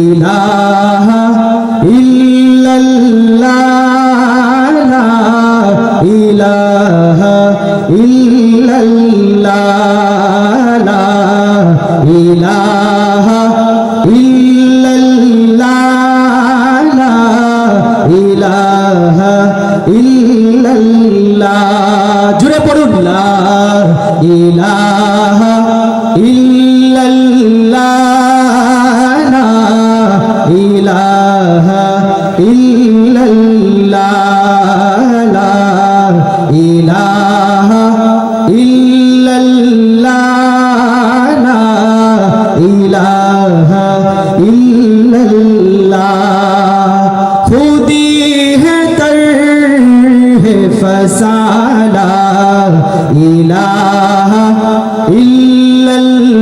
ইলাহা ইল্লাল্লাহ লা ইলাহা ইল্লাল্লাহ লা ইলাহা ইল্লাল্লাহ লা ইলাহা ইল্লাল্লাহ। জুড়ে পড়ুন। লা ইলাহা ইল্লাল্লাহ। ইলাহা ইল্লাল্লাহ লা ইলাহা ইল্লাল্লাহ লা ইলাহা ইল্লাল্লাহ খুদি হে তর হে ফসালা ইলাহা ইল্লাল্লাহ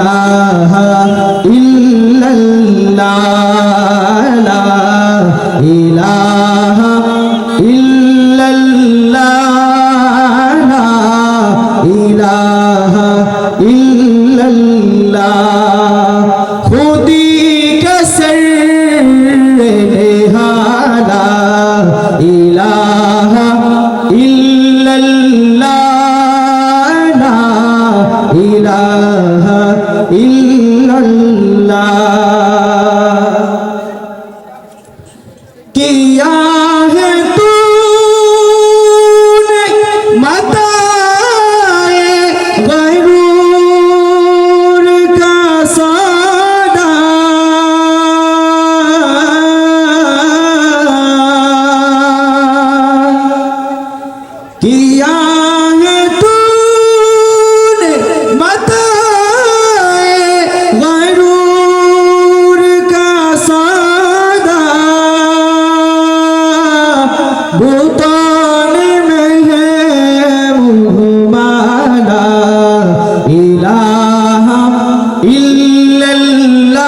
ইলাহা ইল্লাল্লাহ লা ইলাহা ইল্লাল্লাহ লা ইলাহা ইল্লাল্লাহ। খুদি কসর রেহালা ইলাহা ইল্লাল্লাহ। भूतान में है मुहमाना इलाहा इल्लल्लाह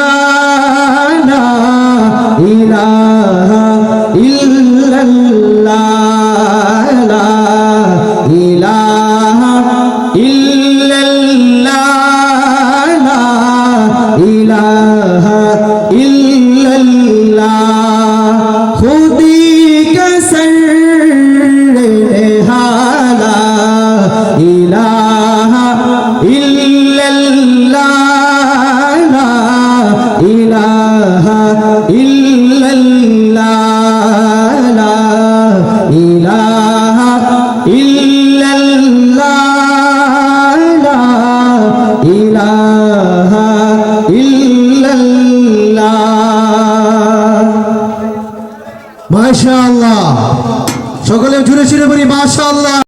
ला इलाहा इल्लल्लाह মাশাআল্লাহ। সকলে জুড়ে ছিল বলি মাশাআল্লাহ।